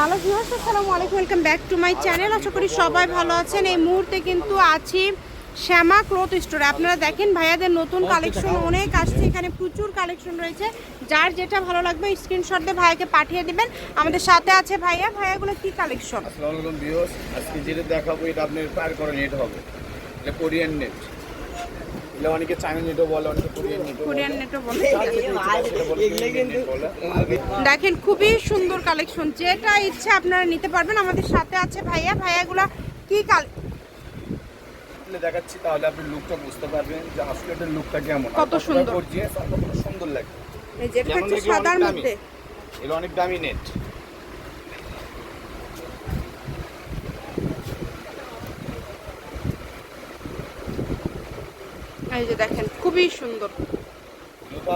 Hello viewers আসসালামু আলাইকুম welcome back to my channel. আশা করি সবাই ভালো আছেন। এই মুহূর্তে কিন্তু আছি শ্যামা ক্লথ স্টোরে। আপনারা দেখেন ভাইয়াদের নতুন কালেকশন অনেক আসছে। এখানে প্রচুর কালেকশন রয়েছে। যার যেটা ভালো লাগবে স্ক্রিনশট দিয়ে ভাইয়াকে পাঠিয়ে দিবেন। আমাদের সাথে আছে ভাইয়া। ভাইয়াগুলো কি কালেকশন? আসসালামু আলাইকুম ভিউয়ার্স। আজকে যেটা দেখাবো এটা আপনার পার করে নেট হবে। এটা কোরিয়ান নেট এটা অনেকে চাইনা নেটও বলে অনেকে কোরিয়ান নেটও কোরিয়ান নেটও বলে। দেখেন খুবই সুন্দর কালেকশন যেটা ইচ্ছে আপনারা নিতে পারবেন। আমাদের সাথে আছে ভাইয়া। ভাইয়াগুলো কি কাল দেখাচ্ছি তাহলে আপনি লুকটা বুঝতে পারবেন যে আসলে এটার লুকটা কেমন। কত সুন্দর। সুন্দর লাগে। এই যেটা হচ্ছে সাদার মধ্যে। এটা অনেক দামি নেট এই যে দেখেন খুবই সুন্দর।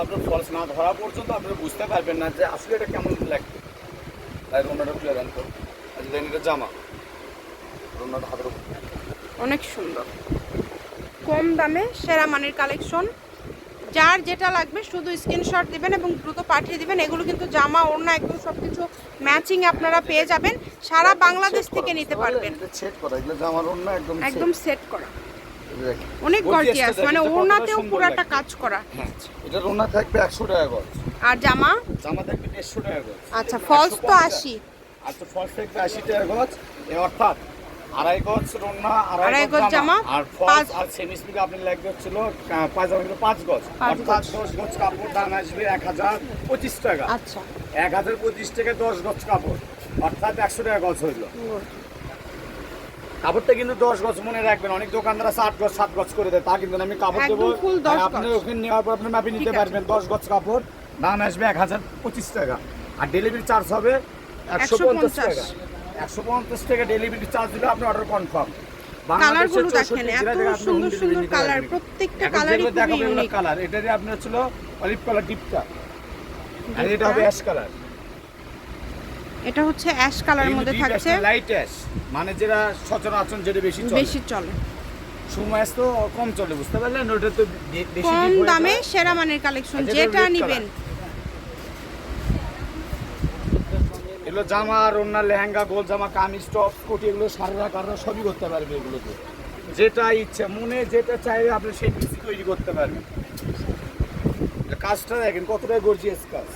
আপনার ফলস না ধরা পর্যন্ত আপনি বুঝতে পারবেন না যে আসলে এটা কেমন লাগবে তাই রোনাটা খুলে দেন তো দেন এটা জামা। রোনাটা হাতের অনেক সুন্দর। কম দামে সেরা মানের কালেকশন যার যেটা লাগবে শুধু স্ক্রিনশট দিবেন এবং দ্রুত পাঠিয়ে দিবেন। এগুলো কিন্তু জামা ওড়না একদম সব কিছু ম্যাচিং আপনারা পেয়ে যাবেন। সারা বাংলাদেশ থেকে নিতে পারবেন। একদম একদম সেট করা। অনেক গর্জিয়াস মানে সুন্দর পুরাটা কাজ করা। হ্যাঁ এটা রোনা থাকবে একশো টাকা গজ। আর জামা? জামা থাকবে দেড়শো টাকা গজ। আচ্ছা ফলস তো 150 আশি। আচ্ছা ফলস থাকবে আশি টাকা গজ। এ অর্থাৎ আড়াই গজ রোনা আড়াই গজ গজ জামা, আর ফলস আর সেমি স্পিড আপনি লাগবে হচ্ছিল আহ, পায়জামা কিন্তু পাঁচ গজ। অর্থাৎ গজ। দশ গজ কাপড় দাম আসবে এক হাজার পঁচিশ টাকা। আচ্ছা। এক হাজার পঁচিশ টাকা দশ গজ কাপড়। অর্থাৎ একশো টাকা গজ হইল। কাপড়টা কিন্তু দশ গজ মনে রাখবেন। অনেক দোকানদার আছে আট গজ সাত গজ করে দেয় তা কিন্তু না, আমি কাপড় দেবো। full আপনি ওখানে নেওয়ার পর আপনি মাপি নিতে পারবেন দশ গজ কাপড়। দাম আসবে এক হাজার পঁচিশ টাকা। আর ডেলিভারি চার্জ হবে একশো পঞ্চাশ টাকা। একশো পঞ্চাশ টাকা ডেলিভারি চার্জ দিলে আপনি অর্ডার কনফার্ম কালারগুলো দেখেন এত সুন্দর সুন্দর কালার প্রত্যেকটা কালারই খুবই ইউনিক কালার এটা যে আপনার ছিল অলিভ কালার ডিপটা আর এটা হবে অ্যাশ কালার এটা হচ্ছে অ্যাশ কালারের মধ্যে থাকছে। লাইট অ্যাশ মানে যেটা সচরাচর যেটা বেশি চলে। বেশি চলে। সময় তো কম চলে বুঝতে পারলেন? ওটা তো বেশি কম দামে সেরা মানের কালেকশন যেটা নিবেন। এগুলো জামা আর অন্য লেহেঙ্গা গোল জামা কামিজ টপ কোটি এগুলো সারা কাররা সবই করতে পারবে এগুলোতে। যেটা ইচ্ছে মনে যেটা চাইবে আপনি সেই পিসি তৈরি করতে পারবেন। এটা কাজটা দেখেন কতটা গর্জিয়াস কাজ।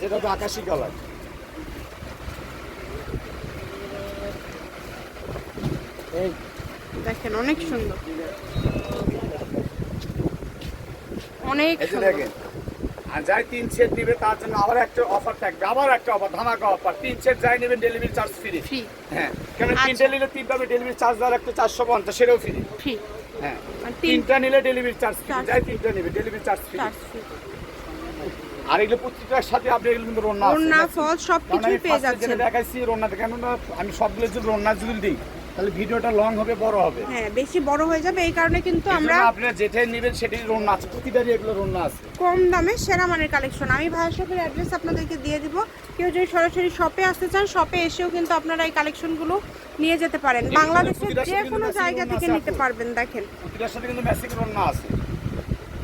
যেটা তো আকাশি কালার দেখেন অনেক সুন্দর। অনেক দেখেন আর যাই তিন সেট নিবে তার জন্য আবার একটা অফার থাকবে আবার একটা অফার ধামাকা অফার তিন সেট যাই নেবেন ডেলিভারি চার্জ ফ্রি হ্যাঁ কেন। তিনটে নিলে তিনটা ডেলিভারি চার্জ দেওয়ার একটা চারশো পঞ্চাশ সেটাও ফ্রি ফ্রি হ্যাঁ তিনটা নিলে ডেলিভারি চার্জ ফ্রি যাই তিনটা নেবে ডেলিভারি চার্জ ফ্রি আর এগুলো প্রত্যেকটার সাথে আপনি এগুলো কিন্তু রন্না বুঝছেন? ফল সব কিছুই পেয়ে এ যেটা যাচ্ছেন। দেখাইছি রন্নাতে কেননা আমি সবগুলো যদি রন্না যদি দিই তাহলে ভিডিওটা লং হবে বড় হবে। হ্যাঁ বেশি বড় হয়ে যাবে এই কারণে কিন্তু আমরা আপনারা যেটাই নেবেন সেটাই রন্না আছে প্রতিটারই এগুলো রন্না আছে। কম দামে সেরা মানের কালেকশন আমি ভাইয়া শপের অ্যাড্রেস আপনাদেরকে দিয়ে দিব। কেউ যদি সরাসরি শপে আসতে চান শপে এসেও কিন্তু আপনারা এই কালেকশনগুলো নিয়ে যেতে পারেন। বাংলাদেশের যে কোনো জায়গা থেকে নিতে পারবেন দেখেন। প্রতিটার সাথে কিন্তু ম্যাসিং রন্না আছে।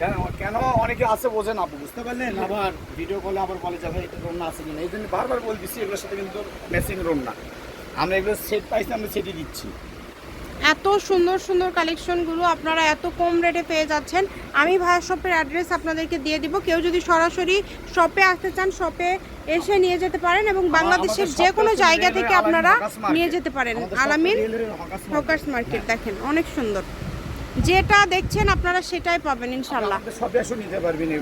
কেন কেন অনেকে আছে বোঝেন আপু বুঝতে পারলেন? আবার ভিডিও কলে আবার বলে যাবে এটা রন্না আছে কিনা? এই জন্য বারবার বলতেছি এগুলোর সাথে কিন্তু ম্যাচিং রন্না আমরা এগুলো সেট পাইছি আমরা সেটই দিচ্ছি। এত সুন্দর সুন্দর কালেকশনগুলো আপনারা এত কম রেটে পেয়ে যাচ্ছেন। আমি ভাইয়া শপের অ্যাড্রেস আপনাদেরকে দিয়ে দিব। কেউ যদি সরাসরি শপে আসতে চান শপে এসে নিয়ে যেতে পারেন এবং বাংলাদেশের যে কোনো জায়গা থেকে আপনারা নিয়ে যেতে পারেন। আলামিন হকার্স মার্কেট। দেখেন অনেক সুন্দর। যেটা দেখছেন আপনারা সেটাই পাবেন ইনশাল্লাহ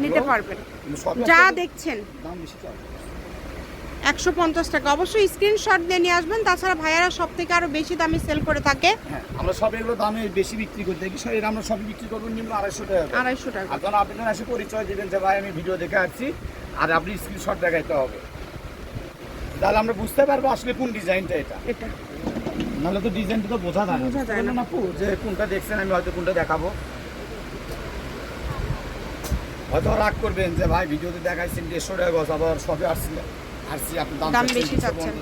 নিতে পারবেন যা দেখছেন। একশো পঞ্চাশ টাকা। অবশ্যই স্ক্রিনশট দিয়ে নিয়ে আসবেন। তাছাড়া ভাইয়ারা সব থেকে আরও বেশি দামে সেল করে থাকে। হ্যাঁ আমরা সব এগুলো দামে বেশি বিক্রি করতে দেখি সব এটা আমরা সবই বিক্রি করব নিম্ন আড়াইশো টাকা আড়াইশো টাকা। আর যখন আপনি এসে পরিচয় দিবেন যে ভাই আমি ভিডিও দেখে আসছি। আর আপনি স্ক্রিনশট দেখাইতে হবে। তাহলে আমরা বুঝতে পারব আসলে কোন ডিজাইনটা এটা। এটা। নাহলে তো ডিজাইনটা তো বোঝা যায় না। বোঝা যায় না। আপু যে কোনটা দেখছেন আমি হয়তো কোনটা দেখাবো। হয়তো রাগ করবেন যে ভাই ভিডিওতে দেখাইছেন দেড়শো টাকা গজ আবার সবে আসছি। আসছি আপনি দাম বেশি 250 চাচ্ছেন।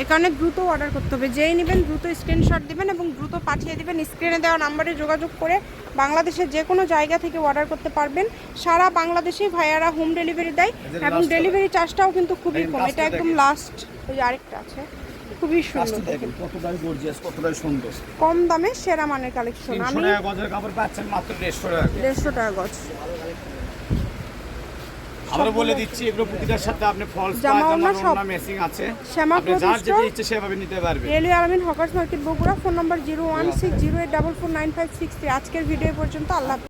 এই কারণে দ্রুত অর্ডার করতে হবে। যেই নেবেন দ্রুত স্ক্রিনশট দিবেন এবং দ্রুত পাঠিয়ে দিবেন। স্ক্রিনে দেওয়া নাম্বারে যোগাযোগ করে বাংলাদেশের যে কোনো জায়গা থেকে অর্ডার করতে পারবেন। সারা বাংলাদেশে ভাইয়ারা হোম ডেলিভারি দেয় এবং ডেলিভারি চার্জটাও কিন্তু খুবই কম। এটা একদম লাস্ট ওই আরেকটা আছে। খুবই সুন্দর দেখেন। কতটাই গর্জিয়াস কতটাই সুন্দর। কম দামে সেরা মানের কালেকশন আমি টাকা গজের কাপড় পাচ্ছেন মাত্র দেড়শো টাকা দেড়শো টাকা গজ। আমরা বলে দিচ্ছি এগুলো প্রতিটার সাথে আপনি ফলস জামা ওড়না। মেসিং আছে শ্যামা যার যেটা ইচ্ছে সেভাবে নিতে railway Alamin hawkers market Bogura phone number zero one six zero eight double four nine five six আজকের ভিডিও পর্যন্ত আল্লাহ।